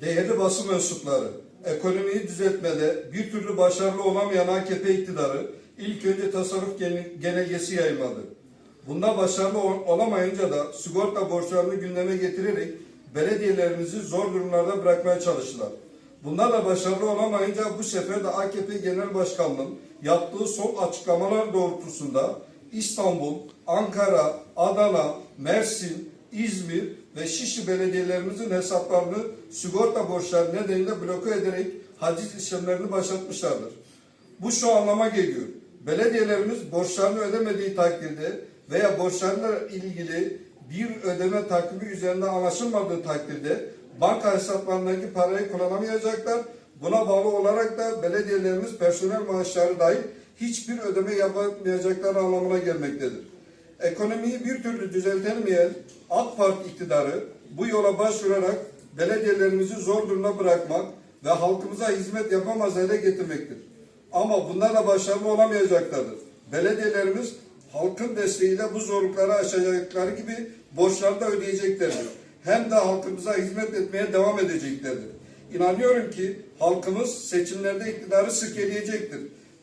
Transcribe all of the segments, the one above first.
Değerli basın mensupları, ekonomiyi düzeltmede bir türlü başarılı olamayan AKP iktidarı ilk önce tasarruf gen- genelgesi yayınladı. Bunda başarılı ol- olamayınca da sigorta borçlarını gündeme getirerek belediyelerimizi zor durumlarda bırakmaya çalıştılar. Bunda da başarılı olamayınca bu sefer de AKP Genel Başkanlığı'nın yaptığı son açıklamalar doğrultusunda İstanbul, Ankara, Adana, Mersin, İzmir ve Şişli belediyelerimizin hesaplarını sigorta borçları nedeniyle bloke ederek haciz işlemlerini başlatmışlardır. Bu şu anlama geliyor. Belediyelerimiz borçlarını ödemediği takdirde veya borçlarla ilgili bir ödeme takvimi üzerinde anlaşılmadığı takdirde banka hesaplarındaki parayı kullanamayacaklar. Buna bağlı olarak da belediyelerimiz personel maaşları dahil hiçbir ödeme yapamayacakları anlamına gelmektedir. Ekonomiyi bir türlü düzeltemeyen AK Parti iktidarı bu yola başvurarak belediyelerimizi zor durumda bırakmak ve halkımıza hizmet yapamaz hale getirmektir. Ama bunlar da başarılı olamayacaklardır. Belediyelerimiz halkın desteğiyle bu zorlukları aşacakları gibi borçları da ödeyeceklerdir. Hem de halkımıza hizmet etmeye devam edeceklerdir. İnanıyorum ki halkımız seçimlerde iktidarı sirkeleyecektir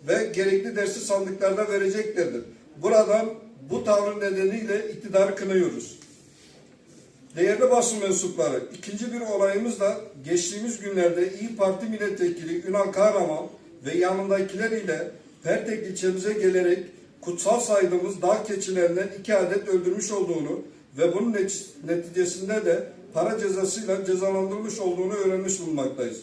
ve gerekli dersi sandıklarda vereceklerdir. Buradan bu tavrın nedeniyle iktidarı kınıyoruz. Değerli basın mensupları, ikinci bir olayımız da geçtiğimiz günlerde İyi Parti milletvekili Ünal Kahraman ve yanındakiler ile Pertek ilçemize gelerek kutsal saydığımız dağ keçilerinden iki adet öldürmüş olduğunu ve bunun neti- neticesinde de para cezasıyla cezalandırılmış olduğunu öğrenmiş bulunmaktayız.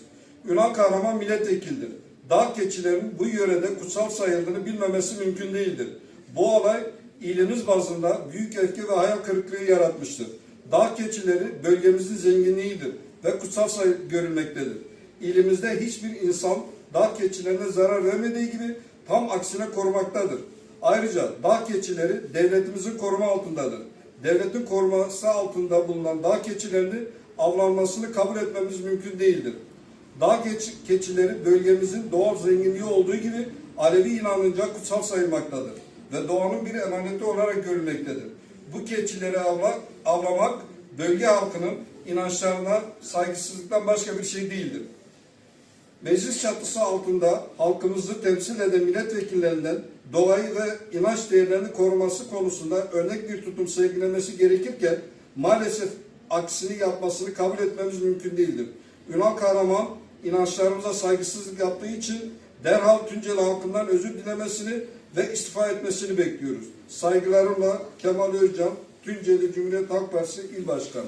Ünal Kahraman milletvekildir. Dağ keçilerin bu yörede kutsal sayıldığını bilmemesi mümkün değildir. Bu olay ilimiz bazında büyük öfke ve hayal kırıklığı yaratmıştır. Dağ keçileri bölgemizin zenginliğidir ve kutsal görülmektedir. İlimizde hiçbir insan dağ keçilerine zarar vermediği gibi tam aksine korumaktadır. Ayrıca dağ keçileri devletimizin koruma altındadır. Devletin koruması altında bulunan dağ keçilerini avlanmasını kabul etmemiz mümkün değildir. Dağ geç- keçileri bölgemizin doğal zenginliği olduğu gibi Alevi inanınca kutsal sayılmaktadır ve doğanın bir emaneti olarak görülmektedir. Bu keçileri avla, avlamak bölge halkının inançlarına saygısızlıktan başka bir şey değildir. Meclis çatısı altında halkımızı temsil eden milletvekillerinden doğayı ve inanç değerlerini koruması konusunda örnek bir tutum sergilemesi gerekirken maalesef aksini yapmasını kabul etmemiz mümkün değildir. Ünal Kahraman inançlarımıza saygısızlık yaptığı için derhal Tunceli halkından özür dilemesini ve istifa etmesini bekliyoruz. Saygılarımla Kemal Özcan, Tunceli Cumhuriyet Halk Partisi İl Başkanı.